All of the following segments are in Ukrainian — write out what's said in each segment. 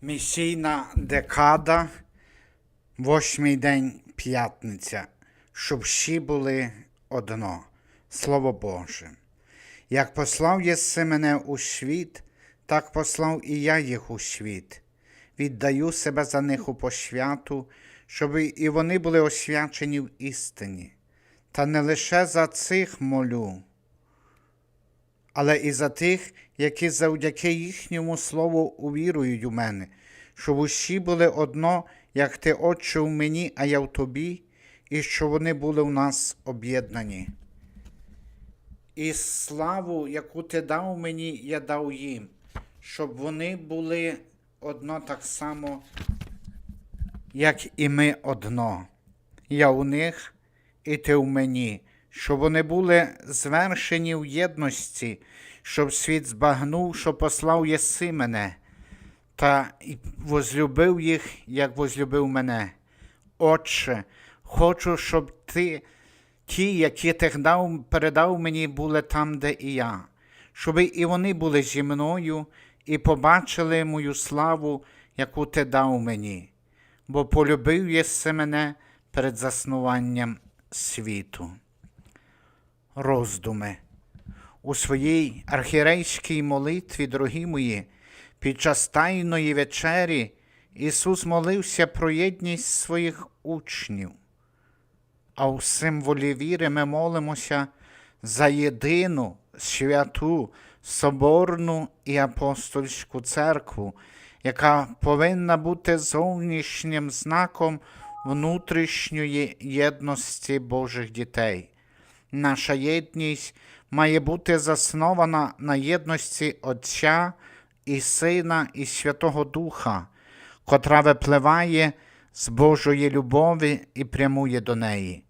Місійна декада, восьмий день п'ятниця, щоб всі були одно, Слово Боже. Як послав єси мене у світ, так послав і я їх у світ. Віддаю себе за них у пошвяту, щоб і вони були освячені в істині. Та не лише за цих молю, але і за тих, які завдяки їхньому слову увірують у мене, щоб усі були одно, як ти, Отче, у мені, а я в тобі, і щоб вони були в нас об'єднані. І славу, яку ти дав мені, я дав їм, щоб вони були одно так само, як і ми одно. Я у них, і ти в мені, щоб вони були звершені в єдності, щоб світ збагнув, що послав єси мене, та возлюбив їх, як возлюбив мене. Отче, хочу, щоб ти, ті, які ти дав, передав мені, були там, де і я, щоб і вони були зі мною і побачили мою славу, яку ти дав мені, бо полюбив єси мене перед заснуванням світу. Роздуми. У своїй архірейській молитві, дорогі мої, під час Тайної вечері Ісус молився про єдність своїх учнів. А у символі віри ми молимося за єдину, святу, соборну і апостольську церкву, яка повинна бути зовнішнім знаком внутрішньої єдності Божих дітей. Наша єдність має бути заснована на єдності Отця і Сина і Святого Духа, котра випливає з Божої любові і прямує до неї.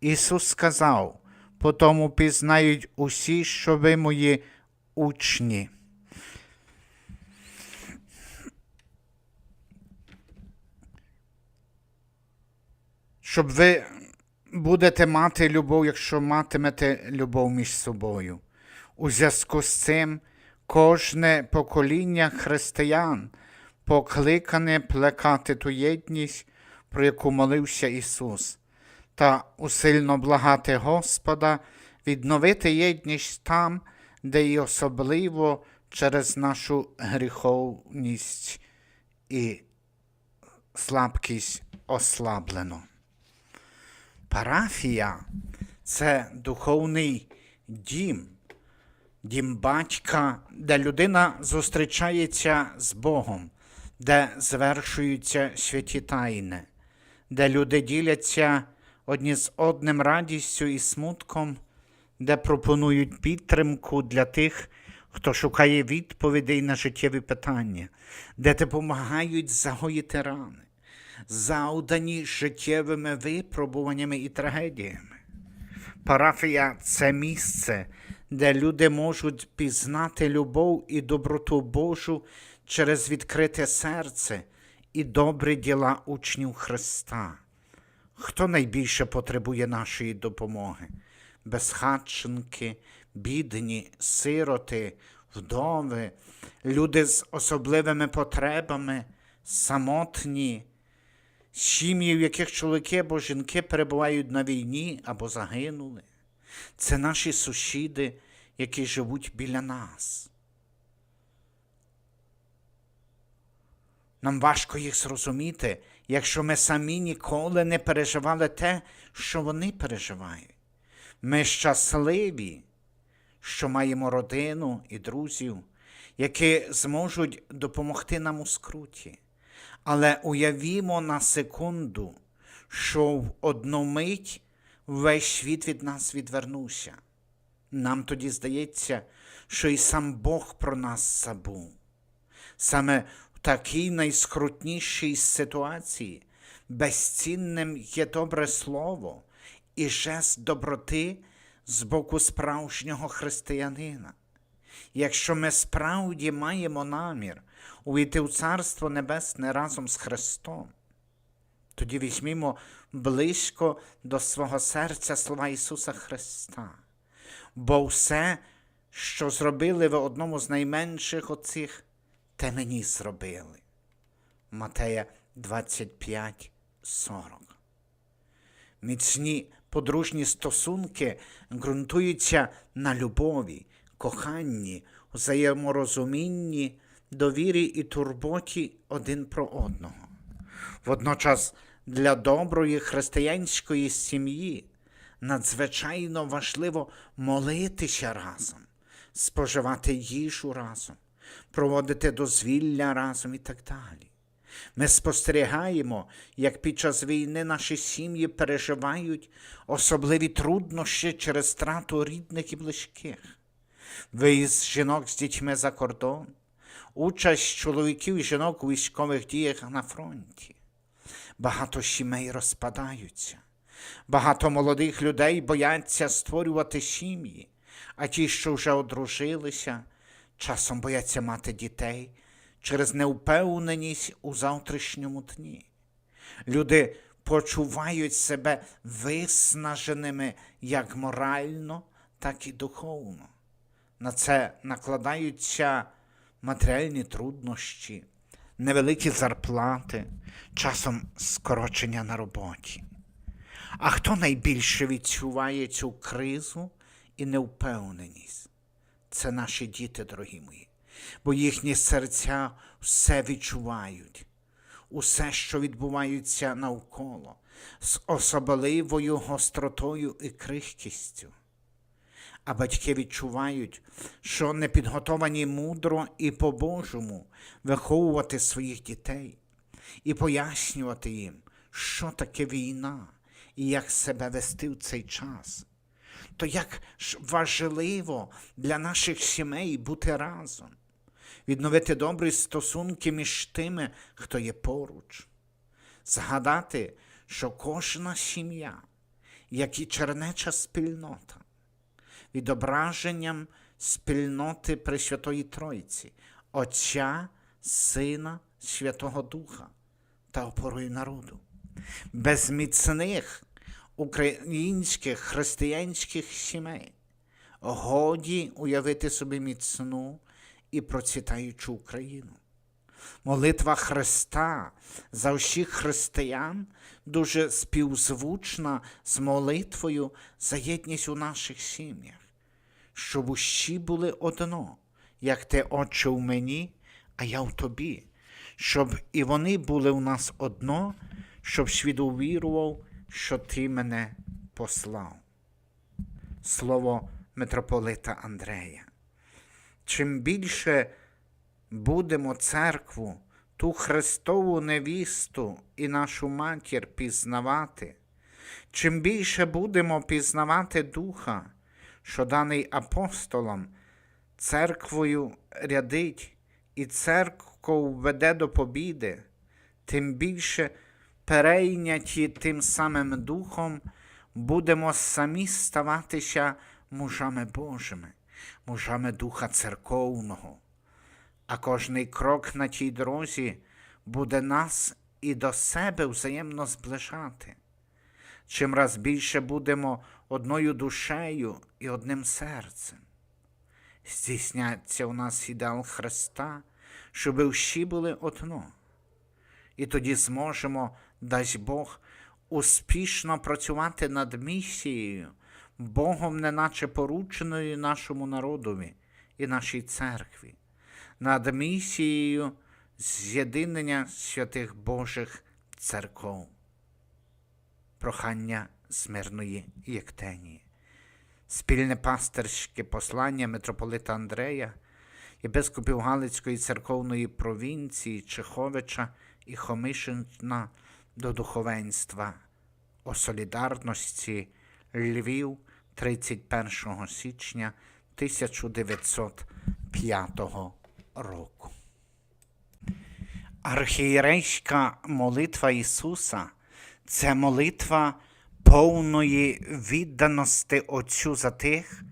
Ісус сказав: по тому пізнають усі, що ви мої учні. Щоб ви будете мати любов, якщо матимете любов між собою. У зв'язку з цим кожне покоління християн покликане плекати ту єдність, про яку молився Ісус, та усильно благати Господа, відновити єдність там, де і особливо через нашу гріховність і слабкість ослаблено. Парафія це духовний дім, дім батька, де людина зустрічається з Богом, де звершуються святі тайни, де люди діляться одні з одним радістю і смутком, де пропонують підтримку для тих, хто шукає відповідей на життєві питання, де допомагають загоїти рани завдані життєвими випробуваннями і трагедіями. Парафія це місце, де люди можуть пізнати любов і доброту Божу через відкрите серце і добрі діла учнів Христа. Хто найбільше потребує нашої допомоги? Безхатченки, бідні, сироти, вдови, люди з особливими потребами, самотні, сім'ї, в яких чоловіки або жінки перебувають на війні або загинули. Це наші сусіди, які живуть біля нас. Нам важко їх зрозуміти, якщо ми самі ніколи не переживали те, що вони переживають. Ми щасливі, що маємо родину і друзів, які зможуть допомогти нам у скруті. Але уявімо на секунду, що в одну мить весь світ від нас відвернувся. Нам тоді здається, що і сам Бог про нас забув. Саме в такій найскрутнішій ситуації безцінним є добре слово і жест доброти з боку справжнього християнина. Якщо ми справді маємо намір увійти в Царство Небесне разом з Христом, тоді візьмімо близько до свого серця слова Ісуса Христа. Бо все, що зробили ви одному з найменших оцих, те мені зробили. Матея 25, 40. Міцні подружні стосунки ґрунтуються на любові, коханні, взаєморозумінні, довірі і турботі один про одного. Водночас для доброї християнської сім'ї надзвичайно важливо молитися разом, споживати їжу разом, проводити дозвілля разом і так далі. Ми спостерігаємо, як під час війни наші сім'ї переживають особливі труднощі через страту рідних і близьких, виїзд жінок з дітьми за кордон, участь чоловіків і жінок у військових діях на фронті. Багато сімей розпадаються, багато молодих людей бояться створювати сім'ї, а ті, що вже одружилися, часом бояться мати дітей через неупевненість у завтрашньому дні. Люди почувають себе виснаженими як морально, так і духовно. На це накладаються матеріальні труднощі, невеликі зарплати, часом скорочення на роботі. А хто найбільше відчуває цю кризу і невпевненість? Це наші діти, дорогі мої, бо їхні серця все відчувають, усе, що відбувається навколо, з особливою гостротою і крихкістю. А батьки відчувають, що не підготовані мудро і по-божому виховувати своїх дітей і пояснювати їм, що таке війна і як себе вести в цей час. То як важливо для наших сімей бути разом, відновити добрі стосунки між тими, хто є поруч, згадати, що кожна сім'я, як і чернеча спільнота, відображенням спільноти Пресвятої Тройці, Отця, Сина, Святого Духа та опорою народу. Без міцних українських християнських сімей годі уявити собі міцну і процвітаючу Україну. Молитва Христа за всіх християн дуже співзвучна з молитвою за єдність у наших сім'ях, щоб усі були одно, як ти, Отче, у мені, а я в тобі, щоб і вони були у нас одно, щоб світ увірував, що ти мене послав. Слово митрополита Андрея. Чим більше будемо церкву, ту Христову невісту і нашу матір пізнавати, чим більше будемо пізнавати Духа, що даний апостолом, церквою рядить і церкву веде до побіди, тим більше перейняті тим самим Духом, будемо самі ставатися мужами Божими, мужами Духа Церковного а кожний крок на тій дорозі буде нас і до себе взаємно зближати. Чим раз більше будемо одною душею і одним серцем. Здійсняться у нас ідеал Христа, щоб всі були одно. І тоді зможемо, дасть Бог, успішно працювати над місією, Богом, неначе порученою нашому народові і нашій церкві над місією з'єднання святих Божих церков, прохання смирної Єктенії, спільне пастирське послання митрополита Андрея, єпископів Галицької церковної провінції Чеховича і Хомишина до духовенства о солідарності Львів 31 січня 1905 року року. Архієрейська молитва Ісуса це молитва повної відданості Отцю за тих,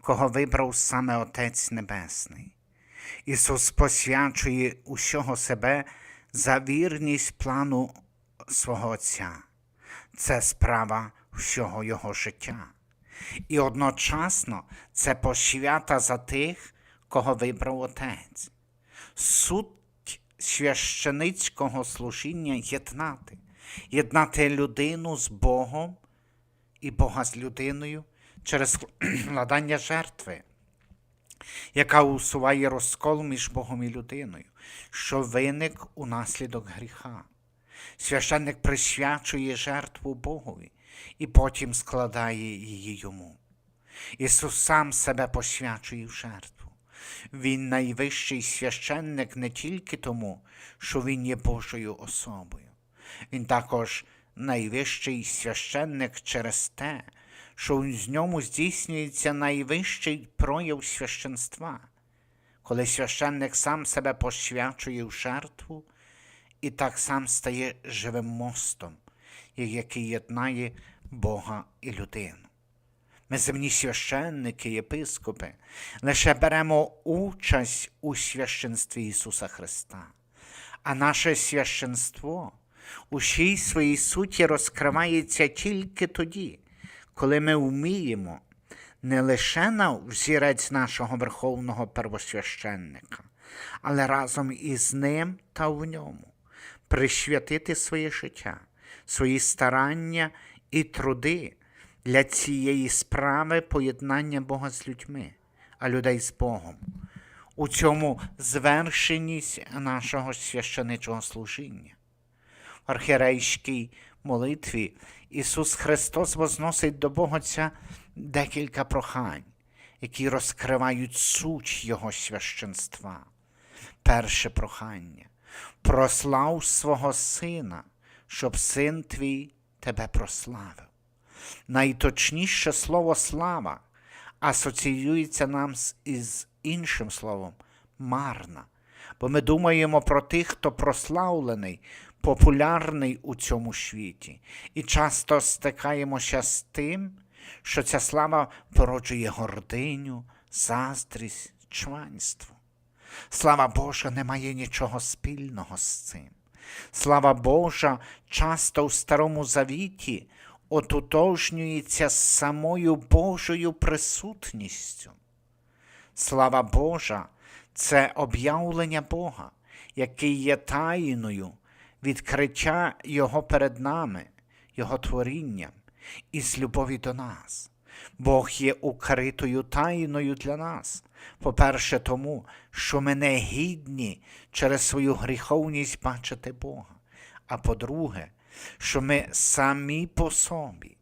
кого вибрав саме Отець Небесний. Ісус посвячує усього себе за вірність плану свого Отця. Це справа всього Його життя. І одночасно це посвята за тих, кого вибрав Отець. Суть священицького служіння єднати, єднати людину з Богом і Бога з людиною через вкладання жертви, яка усуває розкол між Богом і людиною, що виник унаслідок гріха. Священник присвячує жертву Богові і потім складає її йому. Ісус сам себе посвячує в жертву. Він найвищий священник не тільки тому, що Він є Божою особою. Він також найвищий священник через те, що в ньому здійснюється найвищий прояв священства, коли священник сам себе посвячує в жертву і так сам стає живим мостом, який єднає Бога і людину. Ми, земні священники, єпископи, лише беремо участь у священстві Ісуса Христа, а наше священство у всій своїй суті розкривається тільки тоді, коли ми вміємо не лише на взірець нашого верховного первосвященника, але разом із ним та в ньому присвятити своє життя, свої старання і труди для цієї справи поєднання Бога з людьми, а людей з Богом. У цьому звершеність нашого священичого служіння. В архірейській молитві Ісус Христос возносить до Бога декілька прохань, які розкривають суть Його священства. Перше прохання прослав свого Сина, щоб син твій тебе прославив. Найточніше слово слава асоціюється нам із іншим словом марна. Бо ми думаємо про тих, хто прославлений, популярний у цьому світі, і часто стикаємося з тим, що ця слава породжує гординю, заздрість, чванство. Слава Божа не має нічого спільного з цим. Слава Божа часто в Старому Завіті ототожнюється з самою Божою присутністю. Слава Божа це об'явлення Бога, який є тайною, відкриття Його перед нами, Його творінням і з любові до нас. Бог є укритою тайною для нас. По-перше, тому, що ми не гідні через свою гріховність бачити Бога. А по-друге, що ми самі по собі,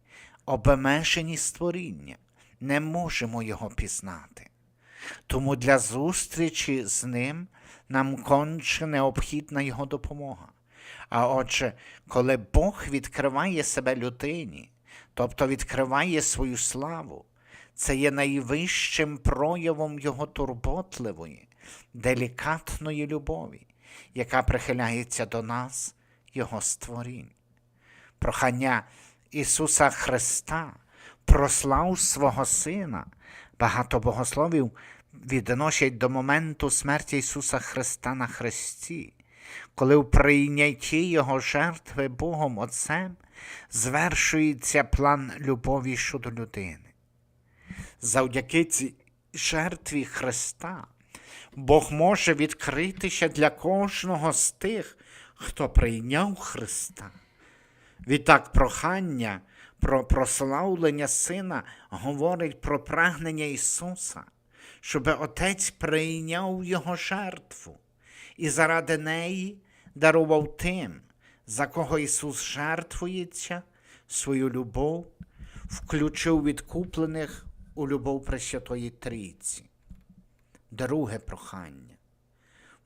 обмежені створіння, не можемо його пізнати. Тому для зустрічі з ним нам конче необхідна його допомога. А отже, коли Бог відкриває себе людині, тобто відкриває свою славу, це є найвищим проявом його турботливої, делікатної любові, яка прихиляється до нас, Його створінь. Прохання Ісуса Христа прослав свого Сина. Багато богословів відносять до моменту смерті Ісуса Христа на Христі, коли в прийнятті Його жертви Богом Отцем звершується план любові щодо людини. Завдяки цій жертві Христа Бог може відкритися для кожного з тих, хто прийняв Христа. Відтак прохання про прославлення Сина говорить про прагнення Ісуса, щоб Отець прийняв Його жертву і заради неї дарував тим, за кого Ісус жертвується, свою любов, включив відкуплених у любов Пресвятої Трійці. Друге прохання.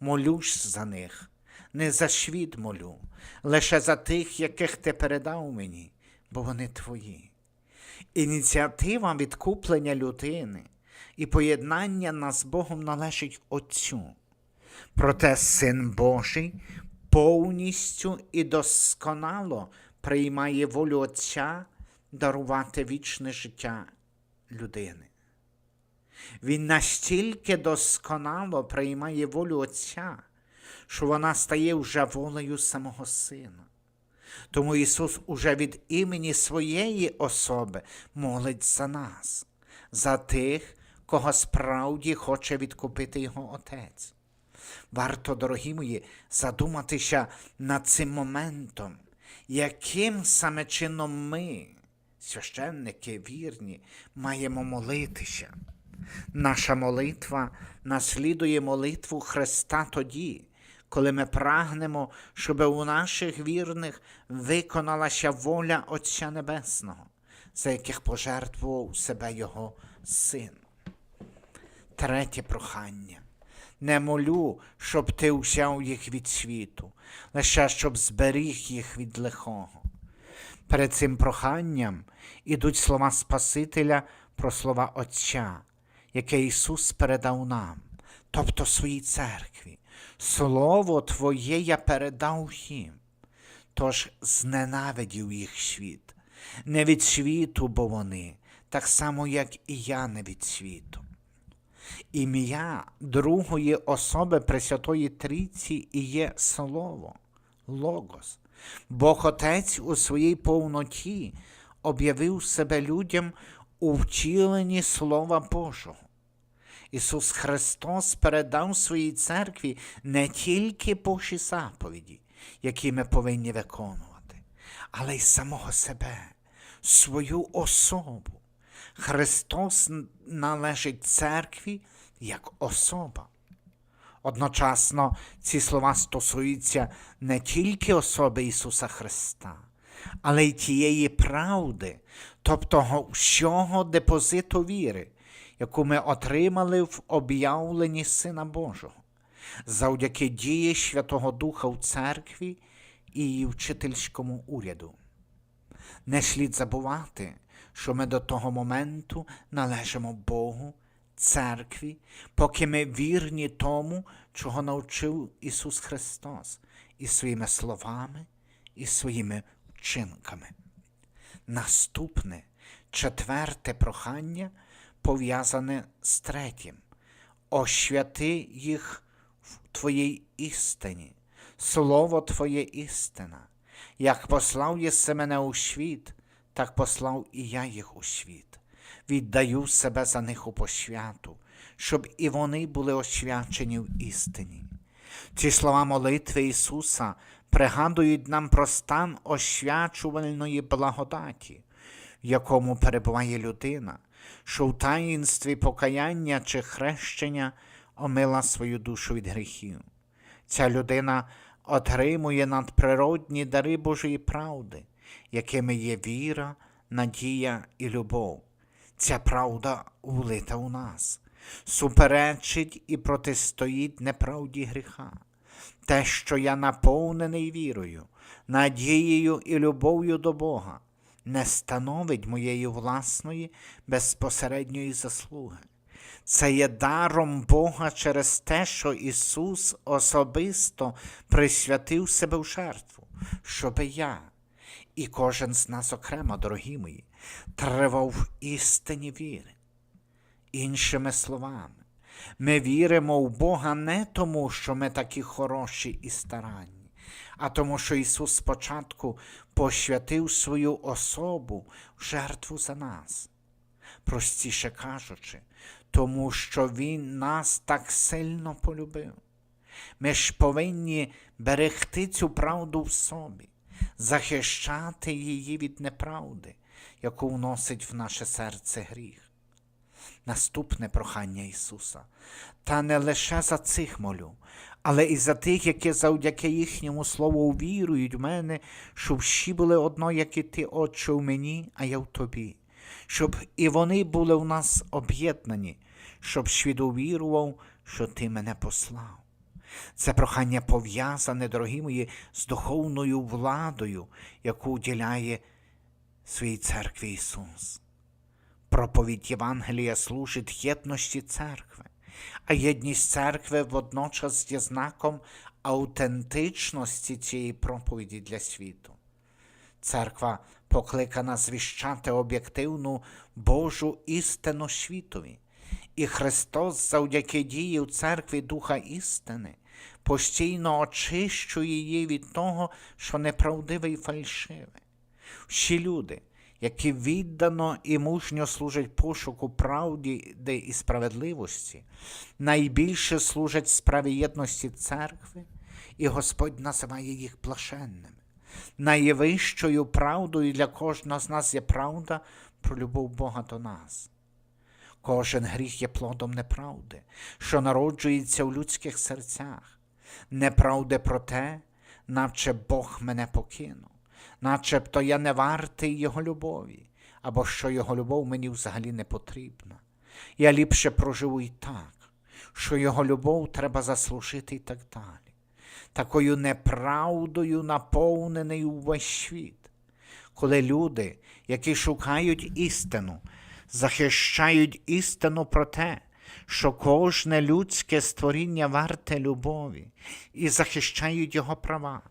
Молюсь за них, не за світ молю, лише за тих, яких ти передав мені, бо вони твої. Ініціатива відкуплення людини і поєднання нас з Богом належить Отцю. Проте Син Божий повністю і досконало приймає волю Отця дарувати вічне життя людини. Він настільки досконало приймає волю Отця, що вона стає вже волею самого Сина. Тому Ісус уже від імені своєї особи молить за нас, за тих, кого справді хоче відкупити Його Отець. Варто, дорогі мої, задуматися над цим моментом, яким саме чином ми, священники вірні, маємо молитися. Наша молитва наслідує молитву Христа тоді, коли ми прагнемо, щоб у наших вірних виконалася воля Отця Небесного, за яких пожертвував себе Його Син. Третє прохання. Не молю, щоб ти взяв їх від світу, лише щоб зберіг їх від лихого. Перед цим проханням ідуть слова Спасителя про слова Отця, яке Ісус передав нам, тобто своїй церкві. Слово Твоє я передав їм, тож зненавидів їх світ, не від світу, бо вони, так само, як і я не від світу. Ім'я другої особи Пресвятої Трійці і є Слово, Логос. Бог Отець у своїй повноті об'явив себе людям у втіленні Слова Божого. Ісус Христос передав своїй церкві не тільки Божі заповіді, які ми повинні виконувати, але й самого себе, свою особу. Христос належить церкві як особа. Одночасно ці слова стосуються не тільки особи Ісуса Христа, але й тієї правди, тобто всього депозиту віри, яку ми отримали в об'явленні Сина Божого, завдяки дії Святого Духа в церкві і вчительському уряду. Не слід забувати, що ми до того моменту належимо Богу, церкві, поки ми вірні тому, чого навчив Ісус Христос, і своїми словами, і своїми вчинками. Наступне, четверте прохання пов'язане з третім. Освяти їх в Твоїй істині, Слово Твоє істина. Як послав єси мене у світ, так послав і я їх у світ. Віддаю себе за них у посвяту, щоб і вони були освячені в істині. Ці слова молитви Ісуса пригадують нам про стан освячувальної благодаті, в якому перебуває людина, що в таїнстві покаяння чи хрещення омила свою душу від гріхів. Ця людина отримує надприродні дари Божої правди, якими є віра, надія і любов. Ця правда улита у нас, суперечить і протистоїть неправді гріха. Те, що я наповнений вірою, надією і любов'ю до Бога, не становить моєї власної безпосередньої заслуги. Це є даром Бога через те, що Ісус особисто присвятив себе в жертву, щоби я і кожен з нас окремо, дорогі мої, тривав в істині віри. Іншими словами, ми віримо в Бога не тому, що ми такі хороші і старанні, а тому, що Ісус спочатку посвятив свою особу в жертву за нас. Простіше кажучи, тому що Він нас так сильно полюбив. Ми ж повинні берегти цю правду в собі, захищати її від неправди, яку вносить в наше серце гріх. Наступне прохання Ісуса, та не лише за цих молю, але і за тих, які завдяки їхньому слову вірують в мене, щоб всі були одно, як і ти, Отче, в мені, а я в тобі, щоб і вони були в нас об'єднані, щоб світ увірував, що ти мене послав. Це прохання пов'язане, дорогі мої, з духовною владою, яку уділяє своїй церкві Ісус. Проповідь Євангелія служить єдності церкви, а єдність церкви водночас є знаком аутентичності цієї проповіді для світу. Церква покликана звіщати об'єктивну Божу істину світові, і Христос завдяки дії в церкві Духа істини постійно очищує її від того, що неправдиве і фальшиве. Всі люди, які віддано і мужньо служать пошуку правди і справедливості, найбільше служать справі єдності церкви, і Господь називає їх блаженними. Найвищою правдою для кожного з нас є правда про любов Бога до нас. Кожен гріх є плодом неправди, що народжується в людських серцях, неправди про те, наче Бог мене покинув, начебто я не вартий Його любові, або що Його любов мені взагалі не потрібна. Я ліпше проживу і так, що Його любов треба заслужити і так далі. Такою неправдою наповнений увесь світ коли люди, які шукають істину, захищають істину про те, що кожне людське створіння варте любові і захищають його права,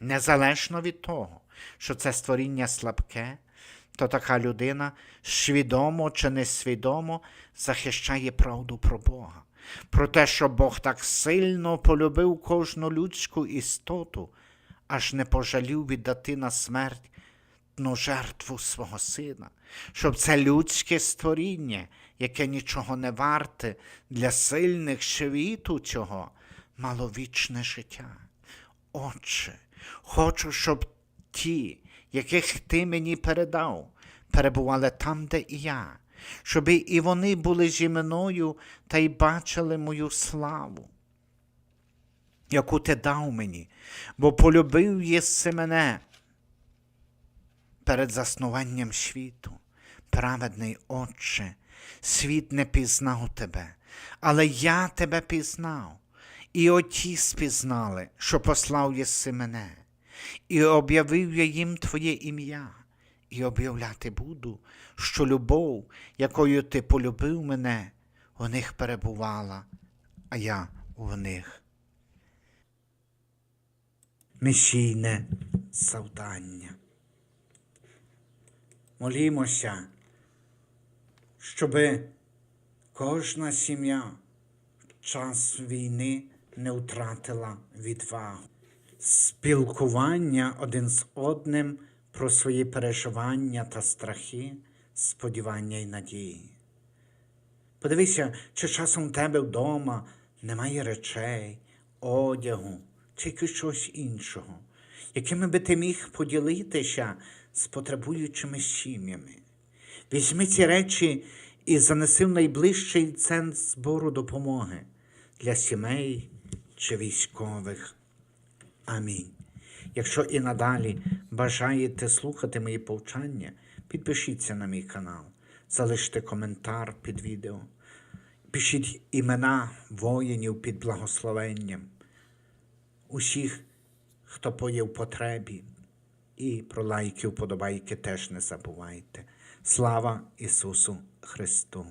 незалежно від того, що це створіння слабке, то така людина свідомо чи несвідомо захищає правду про Бога, про те, що Бог так сильно полюбив кожну людську істоту, аж не пожалів віддати на смерть ну, жертву свого сина, щоб це людське створіння, яке нічого не варте для сильних світу цього, мало вічне життя. Отче, хочу, щоб ті, яких ти мені передав, перебували там, де і я, щоб і вони були зі мною та й бачили мою славу яку ти дав мені, бо полюбив єси мене перед заснуванням світу, праведний Отче, світ не пізнав тебе, але я тебе пізнав, і оті спізнали, що послав єси мене, і об'явив я їм Твоє ім'я, і об'являти буду, що любов, якою ти полюбив мене, у них перебувала, а я в них. Місійне завдання. Молімося, щоб кожна сім'я в час війни не втратила відвагу, спілкування один з одним про свої переживання та страхи, сподівання і надії. Подивися, чи часом у тебе вдома немає речей, одягу чи щось іншого, якими би ти міг поділитися з потребуючими сім'ями. Візьми ці речі і занеси в найближчий центр збору допомоги для сімей чи військових. Амінь. Якщо і надалі бажаєте слухати мої повчання, підпишіться на мій канал, залиште коментар під відео, пишіть імена воїнів під благословенням, усіх, хто поє в потребі, і про лайки, вподобайки теж не забувайте. Слава Ісусу Христу!